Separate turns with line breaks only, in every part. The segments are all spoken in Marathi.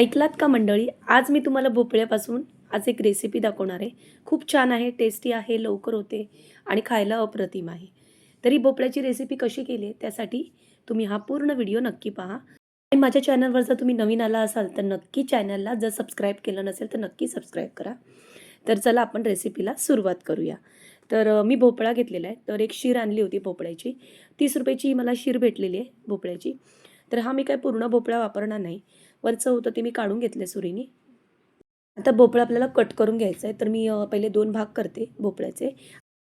ऐकलात का मंडळी? आज मी तुम्हाला भोपळ्यापासून आज एक रेसिपी दाखवणार आहे. खूप छान आहे टेस्टी आहे लवकर होते आणि खायला अप्रतिम आहे. तरी भोपळ्याची रेसिपी कशी केली आहे त्यासाठी तुम्ही हा पूर्ण व्हिडिओ नक्की पहा. आणि माझ्या चॅनलवर जर तुम्ही नवीन आला असाल तर नक्की चॅनलला जर सबस्क्राईब केलं नसेल तर नक्की सबस्क्राईब करा. तर चला आपण रेसिपीला सुरुवात करूया. तर मी भोपळा घेतलेला आहे. तर एक शीर आणली होती भोपळ्याची. तीस रुपयाची मला शीर भेटलेली आहे भोपळ्याची. तर हा मी काय पूर्ण भोपळा वापरणार नाही. वरचं होतं ते मी काढून घेतलं सुरीने. आता भोपळा आपल्याला कट करून घ्यायचा आहे तर मी पहिले दोन भाग करते भोपळ्याचे.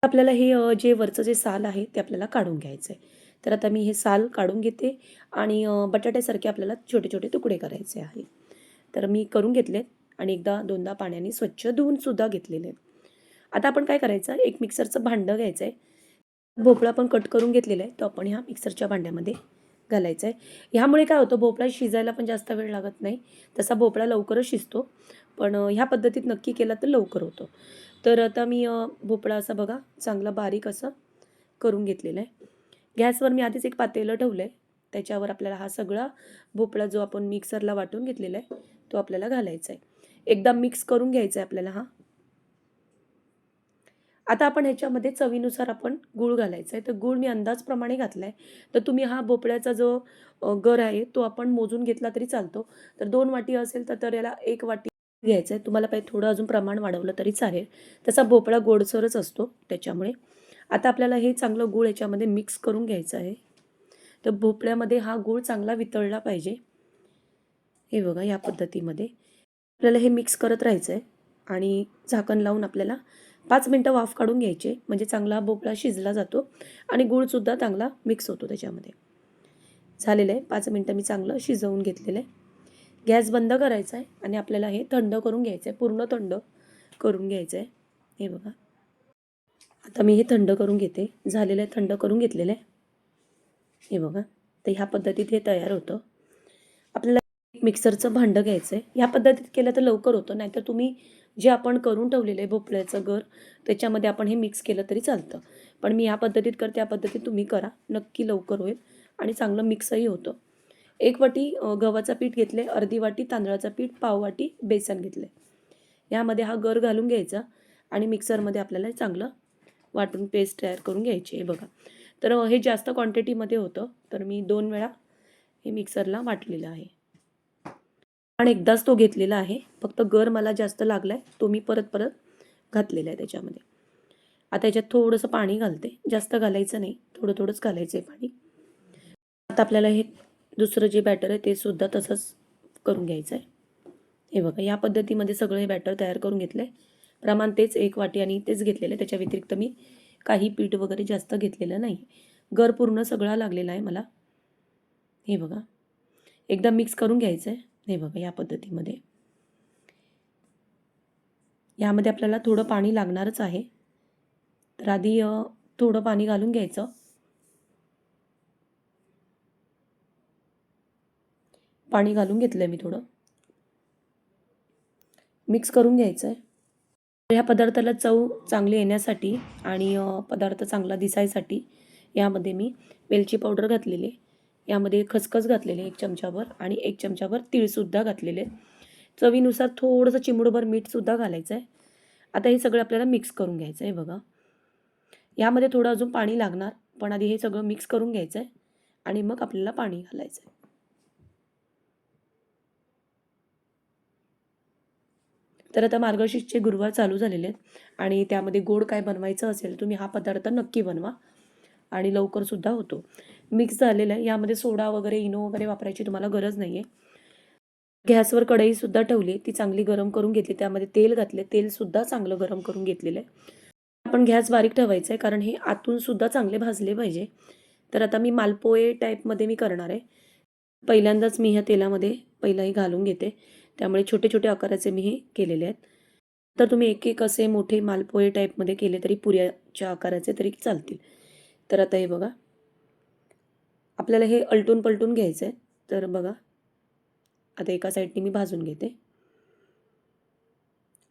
आपल्याला हे जे वरचं जे साल आहे ते आपल्याला काढून घ्यायचं आहे तर आता मी हे साल काढून घेते आणि बटाट्यासारखे आपल्याला छोटे छोटे तुकडे करायचे आहे. तर मी करून घेतले आणि एकदा दोनदा पाण्याने स्वच्छ धुवूनसुद्धा घेतलेले. आहेत आता आपण काय करायचं एक मिक्सरचं भांडं घ्यायचं आहे भोपळा पण कट करून घेतलेला आहे तो आपण ह्या मिक्सरच्या भांड्यामध्ये घालायचं आहे. ह्यामुळे काय होतं भोपळा शिजायला पण जास्त वेळ लागत नाही. तसा भोपळा लवकरच शिजतो. पण ह्या पद्धतीत नक्की केला तर लवकर होतो. तर आता मी भोपळा असा बघा चांगला बारीक असं करून घेतलेला आहे. गॅसवर मी आधीच एक पातेलं ठेवलं आहे त्याच्यावर आपल्याला हा सगळा भोपळा जो आपण मिक्सरला वाटून घेतलेला आहे तो आपल्याला घालायचा आहे. एकदा मिक्स करून घ्यायचा आहे आपल्याला हा. आता आपण ह्याच्यामध्ये चवीनुसार आपण गूळ घालायचा आहे. तर गूळ मी अंदाजप्रमाणे घातला आहे तर तुम्ही हा भोपळ्याचा जो गर आहे तो आपण मोजून घेतला तरी चालतो. तर दोन वाटी असेल तर तर याला एक वाटी घ्यायचं आहे. तुम्हाला पाहिजे थोडं अजून प्रमाण वाढवलं तरी चालेल. तसा भोपळा गोडसरच असतो त्याच्यामुळे. आता आपल्याला हे चांगलं गूळ याच्यामध्ये मिक्स करून घ्यायचं आहे. तर भोपळ्यामध्ये हा गूळ चांगला वितळला पाहिजे. हे बघा या पद्धतीमध्ये. आपल्याला हे मिक्स करत राहायचं आहे. आणि झाकण लावून आपल्याला पाच मिनटं वाफ काढून घ्यायचे. म्हणजे चांगला भोपळा शिजला जातो आणि गूळसुद्धा चांगला मिक्स होतो त्याच्यामध्ये. झालेलं आहे. पाच मिनटं मी चांगलं शिजवून घेतलेलं आहे. गॅस बंद करायचा आहे आणि आपल्याला हे थंड करून घ्यायचं आहे. पूर्ण थंड करून घ्यायचं आहे. हे बघा. आता मी हे थंड करून घेते. झालेलं आहे. थंड करून घेतलेलं आहे. हे बघा. तर ह्या पद्धतीत हे तयार होतं. आपल्याला मिक्सरचं भांडं घ्यायचं आहे. ह्या पद्धतीत केलं तर लवकर होतं. नाहीतर तुम्ही जे आपण करून ठेवलेलं आहे भोपळ्याचं गर त्याच्यामध्ये आपण हे मिक्स केलं तरी चालतं. पण मी ह्या पद्धतीत करते या पद्धतीत तुम्ही करा. नक्की लवकर होईल आणि चांगलं मिक्सही होतं. एक वाटी गव्हाचं पीठ घेतले अर्धी वाटी तांदळाचं पीठ पाव वाटी बेसन घेतले यामध्ये हा गर घालून घ्यायचा आणि मिक्सरमध्ये आपल्याला चांगलं वाटून पेस्ट तयार करून घ्यायची आहे. बघा. तर हे जास्त क्वांटिटीमध्ये होतं. तर मी दोन वेळा हे मिक्सरला वाटलेलं आहे. आणि एकदाच तो घेतलेला आहे. फक्त गर मला जास्त लागला आहे तो मी परत परत घातलेला आहे त्याच्यामध्ये. आता याच्यात थोडंसं पाणी घालते. जास्त घालायचं नाही. थोडं थोडंच घालायचं आहे पाणी. आता आपल्याला हे दुसरं जे बॅटर आहे ते सुद्धा तसंच करून घ्यायचं आहे हे बघा या पद्धतीमध्ये सगळं हे बॅटर तयार करून घेतलं आहे प्रमाण तेच एक वाटी आणि तेच घेतलेलं आहे. त्याच्या व्यतिरिक्त मी काही पीठ वगैरे जास्त घेतलेलं नाही. गर पूर्ण सगळा लागलेला आहे मला. हे बघा. एकदा मिक्स करून घ्यायचं आहे हे बघा या पद्धतीमध्ये. यामध्ये आपल्याला थोडं पाणी लागणारच आहे. तर आधी थोडं पाणी घालून घ्यायचं. पाणी घालून घेतलं आहे मी थोडं. मिक्स करून घ्यायचं आहे ह्या पदार्थाला चव चांगली येण्यासाठी आणि पदार्थ चांगला दिसायसाठी यामध्ये मी वेलची पावडर घातलेली आहे. यामध्ये खसखस घातलेले एक चमचाभर आणि एक चमचाभर तीळसुद्धा घातलेले चवीनुसार थोडंसं चिमूडभर मीठसुद्धा घालायचं आहे. आता हे सगळं आपल्याला मिक्स करून घ्यायचं आहे बघा. यामध्ये थोडं अजून पाणी लागणार पण आधी हे सगळं मिक्स करून घ्यायचं आहे आणि मग आपल्याला पाणी घालायचं आहे. तर आता मार्गशीर्षचे गुरुवार चालू झालेले आहेत आणि त्यामध्ये गोड काय बनवायचं असेल तुम्ही हा पदार्थ नक्की बनवा आणि लवकरसुद्धा होतो. मिक्स झालेलं आहे. यामध्ये सोडा वगैरे इनो वगैरे वापरायची तुम्हाला गरज नाही आहे गॅसवर कढईसुद्धा ठेवली. ती चांगली गरम करून घेतली. त्यामध्ये तेल घातले. तेलसुद्धा चांगलं गरम करून घेतलेलं आहे. आपण गॅस बारीक ठेवायचं आहे. कारण हे आतूनसुद्धा चांगले भाजले पाहिजे. तर आता मी मालपोहे टाईपमध्ये मी करणार आहे. पहिल्यांदाच मी ह्या तेलामध्ये पहिलाही घालून घेते. त्यामुळे छोटे छोटे आकाराचे मी हे केलेले आहेत. तर तुम्ही एक एक असे मोठे मालपोहे टाईपमध्ये केले तरी पुऱ्याच्या आकाराचे तरी चालतील. तर आता हे बघा. आपल्याला हे अलटून पलटून घ्यायचं आहे तर बघा आता एका साईडने मी भाजून घेते.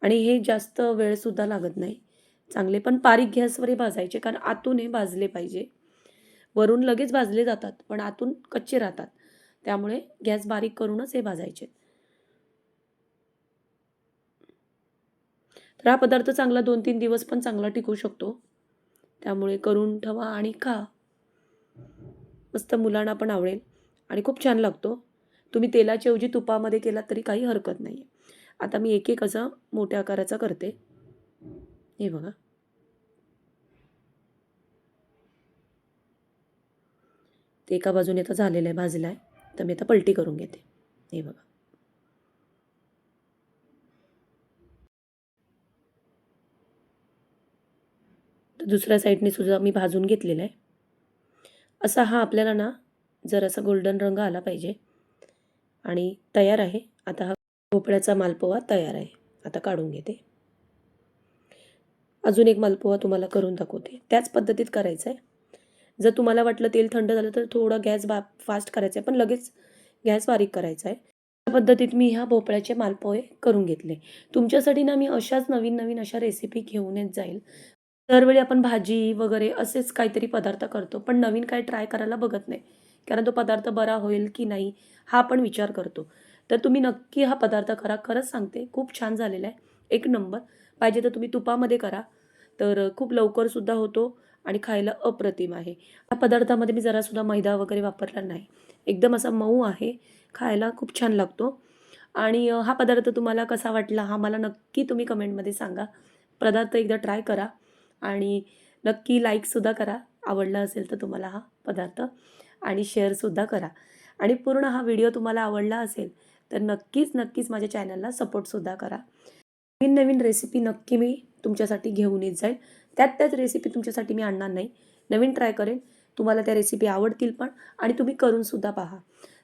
आणि हे जास्त वेळसुद्धा लागत नाही. चांगले पण पारीक गॅसवर हे भाजायचे कारण आतून हे भाजले पाहिजे. वरून लगेच भाजले जातात पण आतून कच्चे राहतात. त्यामुळे गॅस बारीक करूनच हे भाजायचे. तर हा पदार्थ चांगला दोन तीन दिवस पण चांगला टिकू शकतो. त्यामुळे करून ठेवा आणि खा. मस्त मुलांना पण आवडेल. आणि खूप छान लागतो. तुम्ही तेलाच्या ऐवजी तुपामध्ये केलात तरी काही हरकत नाही आहे आता मी एक एक असं मोठ्या आकाराचा करते. हे बघा. ते एका बाजूने आता झालेलं आहे भाजलं आहे तर मी आता पलटी करून घेते. हे बघा. तर दुसऱ्या साईडने सुद्धा मी भाजून घेतलेलं आहे. असा हा आपल्याला ना जरासा गोल्डन रंग आला पाहिजे. आणि तयार आहे. आता हा भोपळ्याचा मालपोहा तयार आहे. आता काढून घेते. अजून एक मालपोहा तुम्हाला करून दाखवते. त्याच पद्धतीत करायचं आहे जर तुम्हाला वाटलं तेल थंड झालं तर थोडं गॅस बा फास्ट करायचं आहे पण लगेच गॅस बारीक करायचा आहे त्या पद्धतीत मी ह्या भोपळ्याचे मालपोहे करून घेतले. तुमच्यासाठी ना मी अशाच नवीन नवीन अशा रेसिपी घेऊन येत जाईल. दरवेळी आपण भाजी वगैरे असेच काहीतरी पदार्थ करतो पण नवीन काय ट्राय करायला बघत नाही. कारण तो पदार्थ बरा होईल की नाही हा आपण विचार करतो. तर तुम्ही नक्की हा पदार्थ करा. खरंच सांगते खूप छान झालेला आहे. एक नंबर. पाहिजे तर तुम्ही तुपामध्ये करा. तर खूप लवकरसुद्धा होतो आणि खायला अप्रतिम आहे. या पदार्थामध्ये मी जरासुद्धा मैदा वगैरे वापरला नाही. एकदम असा मऊ आहे. खायला खूप छान लागतो. आणि हा पदार्थ तुम्हाला कसा वाटला हा मला नक्की तुम्ही कमेंटमध्ये सांगा. पदार्थ एकदा ट्राय करा. आणि नक्की लाईकसुद्धा करा. आवडला असेल तर तुम्हाला हा पदार्थ आणि शेअरसुद्धा करा. आणि पूर्ण हा व्हिडिओ तुम्हाला आवडला असेल तर नक्कीच नक्कीच माझ्या चॅनलला सपोर्टसुद्धा करा. नवीन नवीन रेसिपी नक्की मी तुमच्यासाठी घेऊन येत जाईल त्यात त्याच रेसिपी तुमच्यासाठी मी आणणार नाही. नवीन ट्राय करेन. तुम्हाला त्या रेसिपी आवडतील पण आणि तुम्ही करूनसुद्धा पहा.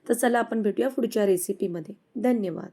तर चला आपण भेटूया पुढच्या रेसिपीमध्ये. धन्यवाद.